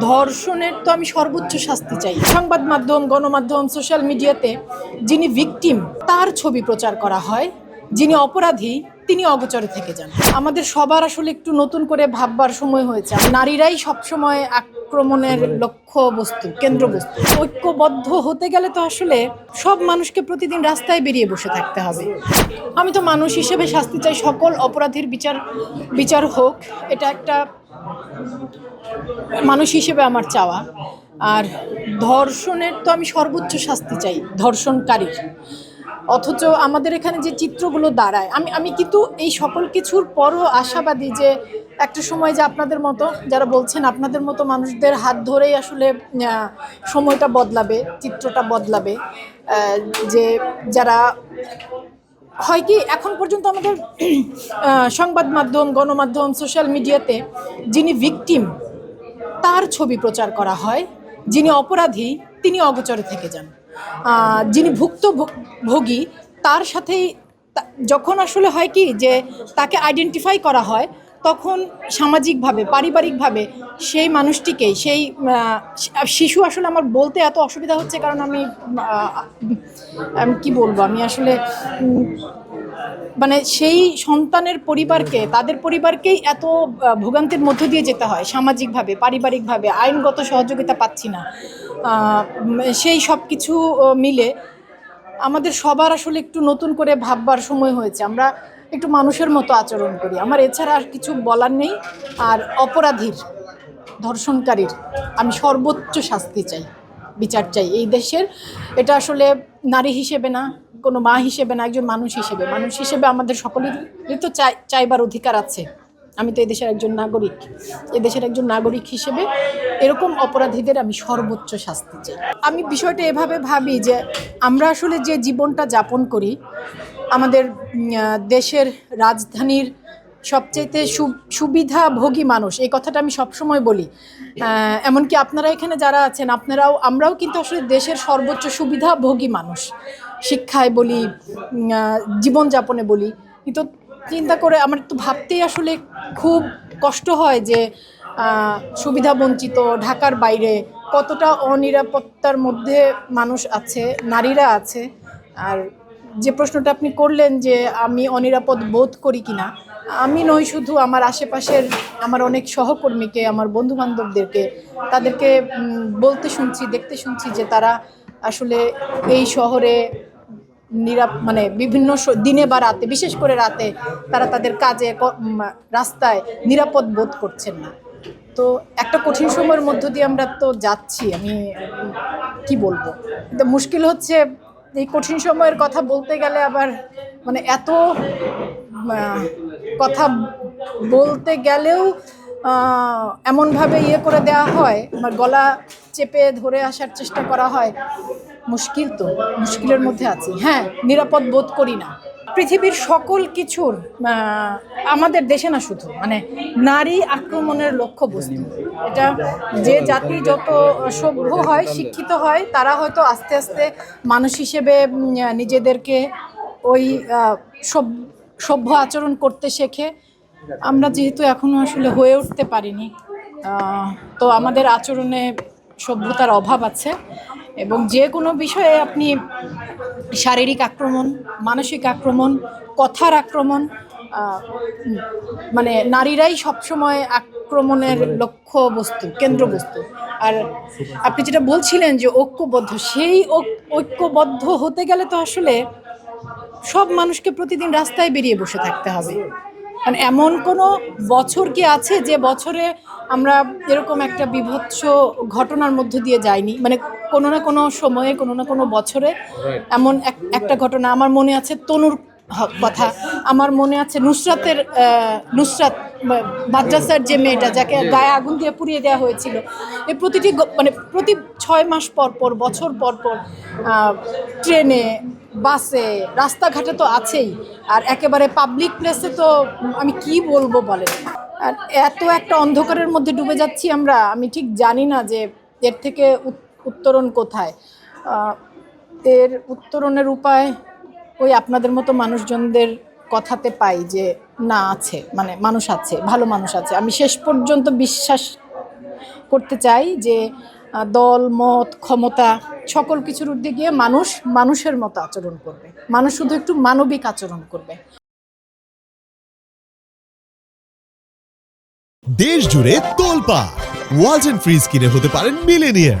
ধর্ষণের তো আমি সর্বোচ্চ শাস্তি চাই। সংবাদ মাধ্যম, গণমাধ্যম সোশ্যাল মিডিয়াতে যিনি ভিকটিম তার ছবি প্রচার করা হয়। যিনি অপরাধী, তিনি অগোচরে থেকে যান। আমাদের সবার আসলে একটু নতুন করে ভাববার সময় হয়েছে। নারীরাই সবসময় আক্রমণের লক্ষ্য বস্তু কেন্দ্রবস্তু ঐক্যবদ্ধ হতে গেলে তো আসলে সব মানুষকে প্রতিদিন রাস্তায় বেরিয়ে বসে থাকতে হবে। আমি তো মানুষ হিসেবে শাস্তি চাই। সকল অপরাধীর বিচার বিচার হোক। এটা একটা মানুষ হিসেবে আমার চাওয়া। আর ধর্ষণের তো আমি সর্বোচ্চ শাস্তি চাই, ধর্ষণকারীর। অথচ আমাদের এখানে যে চিত্রগুলো দাঁড়ায়, আমি আমি কিন্তু এই সকল কিছুর পরও আশাবাদী যে একটা সময় যে আপনাদের মতো, যারা বলছেন আপনাদের মতো মানুষদের হাত ধরেই আসলে সময়টা বদলাবে, চিত্রটা বদলাবে যে যারা হয় কি, এখন পর্যন্ত আমাদের সংবাদ মাধ্যম, গণমাধ্যম সোশ্যাল মিডিয়াতে যিনি ভিকটিম তার ছবি প্রচার করা হয়। যিনি অপরাধী, তিনি অগচরে থেকে যান। যিনি ভুক্ত ভোগী তার সাথেই যখন আসলে হয় কি যে তাকে আইডেন্টিফাই করা হয় তখন সামাজিকভাবে, পারিবারিকভাবে সেই মানুষটিকেই, সেই শিশু আসলে আমার বলতে এত অসুবিধা হচ্ছে কারণ আমি আমি, কি বলব? আমি আসলে মানে সেই সন্তানের পরিবারকে, তাদের পরিবারকেই এত ভোগান্তির মধ্য দিয়ে যেতে হয় সামাজিকভাবে, পারিবারিকভাবে, আইনগত সহযোগিতা পাচ্ছি না। সেই সব কিছু মিলে আমাদের সবার আসলে একটু নতুন করে ভাববার সময় হয়েছে। আমরা একটু মানুষের মতো আচরণ করি। আমার এছাড়া আর কিছু বলার নেই। আর অপরাধীর, ধর্ষণকারীর আমি সর্বোচ্চ শাস্তি চাই, বিচার চাই। এই দেশের এটা আসলে নারী হিসেবে না, কোনো মা হিসেবে না, একজন মানুষ হিসেবে। মানুষ হিসেবে আমাদের সকলেরই তো চাই, চাইবার অধিকার আছে। আমি তো এই দেশের একজন নাগরিক। এই দেশের একজন নাগরিক হিসেবে এরকম অপরাধীদের আমি সর্বোচ্চ শাস্তি চাই। আমি বিষয়টা এভাবে ভাবি যে আমরা আসলে যে জীবনটা যাপন করি আমাদের দেশের রাজধানীর সবচেয়ে সুবিধাভোগী মানুষ এই কথাটা আমি সবসময় বলি। এমনকি আপনারা এখানে যারা আছেন আপনারাও আমরাও কিন্তু আসলে দেশের সর্বোচ্চ সুবিধাভোগী মানুষ। শিক্ষায় বলি জীবনযাপনে বলি। কিন্তু চিন্তা করে আমার তো ভাবতেই আসলে খুব কষ্ট হয় যে আহ, সুবিধাবঞ্চিত ঢাকার বাইরে কতটা অনিরাপত্তার মধ্যে মানুষ আছে নারীরা আছে। আর যে প্রশ্নটা আপনি করলেন যে আমি অনিরাপদ বোধ করি কিনা, আমি নই শুধু আমার আশেপাশের আমার অনেক সহকর্মীকে, আমার বন্ধু বান্ধবদেরকে তাদেরকে বলতে শুনছি, দেখতে শুনছি যে তারা আসলে এই শহরে নিরাপ মানে বিভিন্ন দিনে বা রাতে, বিশেষ করে রাতে তারা তাদের কাজে রাস্তায় নিরাপদ বোধ করছেন না। তো একটা কঠিন সময়ের মধ্য দিয়ে আমরা তো যাচ্ছি, আমি কি বলব? কিন্তু মুশকিল হচ্ছে এই কঠিন সময়ের কথা বলতে গেলে আবার মানে এত কথা বলতে গেলেও এমনভাবে ইয়ে করে দেওয়া হয়, আমার গলা চেপে ধরে আসার চেষ্টা করা হয়। মুশকিল তো, মুশকিলের মধ্যে আছি। হ্যাঁ নিরাপদ বোধ করি না। পৃথিবীর সকল কিছুর আমাদের দেশে না শুধু মানে নারী আক্রমণের লক্ষ্য লক্ষ্যবস্তু। এটা যে জাতি যত সভ্য হয়, শিক্ষিত হয়, তারা হয়তো আস্তে আস্তে মানুষ হিসেবে নিজেদেরকে ওই সভ্য আচরণ করতে শেখে। আমরা যেহেতু এখনও আসলে হয়ে উঠতে পারিনি তো আমাদের আচরণে সভ্যতার অভাব আছে এবং যে কোনো বিষয়ে আপনি শারীরিক আক্রমণ মানসিক আক্রমণ কথার আক্রমণ মানে নারীরাই সবসময় আক্রমণের লক্ষ্য বস্তু কেন্দ্রবস্তু আর আপনি যেটা বলছিলেন যে ঐক্যবদ্ধ সেই ঐক্যবদ্ধ হতে গেলে তো আসলে সব মানুষকে প্রতিদিন রাস্তায় বেরিয়ে বসে থাকতে হবে। মানে এমন কোনো বছর কি আছে যে বছরে আমরা এরকম একটা বিভৎস ঘটনার মধ্য দিয়ে যাইনি? মানে কোনো না কোনো সময়ে কোনো না কোনো বছরে এমন এক একটা ঘটনা। আমার মনে আছে তনুর কথা। আমার মনে আছে নুসরাতের নুসরাত মাদ্রাসার যে মেয়েটা যাকে গায়ে আগুন দিয়ে পুড়িয়ে দেওয়া হয়েছিল। এই প্রতিটি মানে প্রতি ছয় মাস পর পর বছর পর পর ট্রেনে বাসে রাস্তাঘাটে তো আছেই। আর একেবারে পাবলিক প্লেসে তো আমি কি বলব বলেন? আর এত একটা অন্ধকারের মধ্যে ডুবে যাচ্ছি আমরা। আমি ঠিক জানি না যে এর থেকে উত্তরণ কোথায়? এর উত্তরণের উপায় ওই আপনাদের মতো মানুষজনদের কথাতে পাই যে না আছে মানে মানুষ আছে, ভালো মানুষ আছে। আমি শেষ পর্যন্ত বিশ্বাস করতে চাই যে দল, মত, ক্ষমতা সকল কিছুর ঊর্ধ্বে গিয়ে মানুষ মানুষের মতো আচরণ করবে। মানুষ শুধু একটু মানবিক আচরণ করবে। দেশ জুড়ে তোলপা ওয়ালটন ফ্রিজ কিনে হতে পারেন মিলেনিয়ার